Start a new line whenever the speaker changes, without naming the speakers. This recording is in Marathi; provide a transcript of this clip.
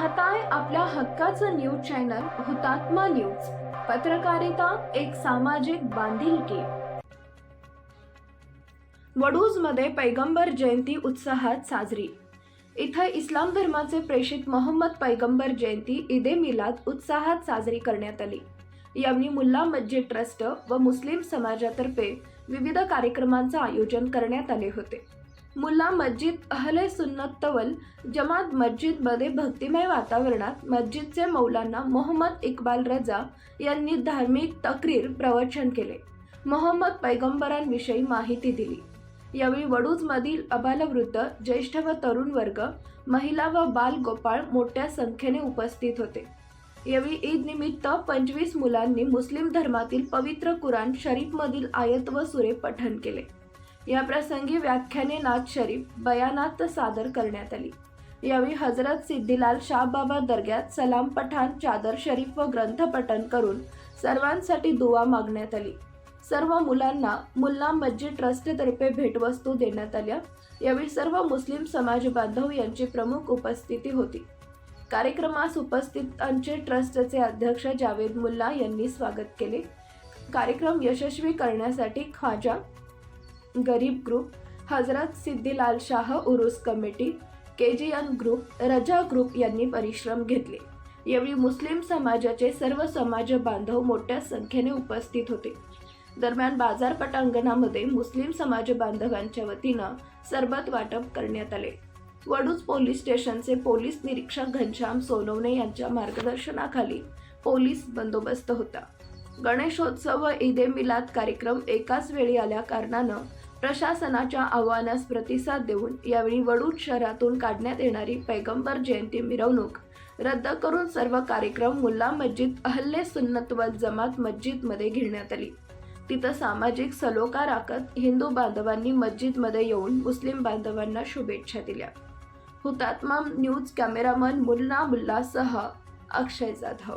पाहताय आपल्या हक्काचं न्यूज चॅनल हुतात्मा न्यूज. पत्रकारिता एक सामाजिक बांधिलकी. वडूजमध्ये पैगंबर जयंती उत्साहात साजरी. इथं इस्लाम धर्माचे प्रेषित मोहम्मद पैगंबर जयंती ईदे मिलाद उत्साहात साजरी करण्यात आली. यावेळी मुल्ला मस्जिद ट्रस्ट व मुस्लिम समाजातर्फे विविध कार्यक्रमांचं आयोजन करण्यात आले होते. मुल्ला मस्जिद अहले सुन्नत तवल जमात मस्जिदमध्ये भक्तिमय वातावरणात मस्जिदचे मौलाना मोहम्मद इक्बाल रजा यांनी धार्मिक तक्रीर प्रवचन केले. मोहम्मद पैगंबरांविषयी माहिती दिली. यावेळी वडूजमधील अबालवृद्ध ज्येष्ठ व तरुण वर्ग महिला व बाल गोपाळ मोठ्या संख्येने उपस्थित होते. यावेळी ईद निमित्त पंचवीस मुलांनी मुस्लिम धर्मातील पवित्र कुराण शरीफमधील आयत व सुरे पठण केले. या प्रसंगी व्याख्याने नाथ शरीफ बयानात सादर करण्यात आली. यावेळी हजरत सिद्दीलाल शाहबाबा दर्ग्यात सलाम पठाण चादर शरीफ व ग्रंथपठण करून सर्वांसाठी दुवा मागण्यात आली. सर्व मुलांना मुल्ला मस्जिद ट्रस्टतर्फे भेटवस्तू देण्यात आल्या. यावेळी सर्व मुस्लिम समाज बांधव यांची प्रमुख उपस्थिती होती. कार्यक्रमास उपस्थितांचे ट्रस्टचे अध्यक्ष जावेद मुल्ला यांनी स्वागत केले. कार्यक्रम यशस्वी करण्यासाठी Khwaja Garib group Hazrat Siddilal Shah Urs committee K G N group Raza group यांनी परिश्रम घेतले. यावेळी मुस्लिम समाजाचे सर्व समाज बांधव मोठ्या संख्येने उपस्थित होते. दरम्यान बाजार पटांगणामध्ये मुस्लिम समाज बांधवांच्या वतीनं सरबत वाटप करण्यात आले. वडूज पोलीस स्टेशनचे पोलीस निरीक्षक घनश्याम सोनवणे यांच्या मार्गदर्शनाखाली पोलीस बंदोबस्त होता. गणेशोत्सव व ईदे मिलाद कार्यक्रम एकाच वेळी आल्या कारणानं प्रशासनाच्या आव्हानास प्रतिसाद देऊन यावेळी वडूद शहरातून काढण्यात येणारी पैगंबर जयंती मिरवणूक रद्द करून सर्व कार्यक्रम मुल्ला मस्जिद अहल्ले सुन्नत वल जमात मस्जिदमध्ये घेण्यात आली. तिथं सामाजिक सलोखा राखत हिंदू बांधवांनी मस्जिदमध्ये येऊन मुस्लिम बांधवांना शुभेच्छा दिल्या. हुतात्मा न्यूज कॅमेरामन मुल्ला मुल्लासह अक्षय जाधव.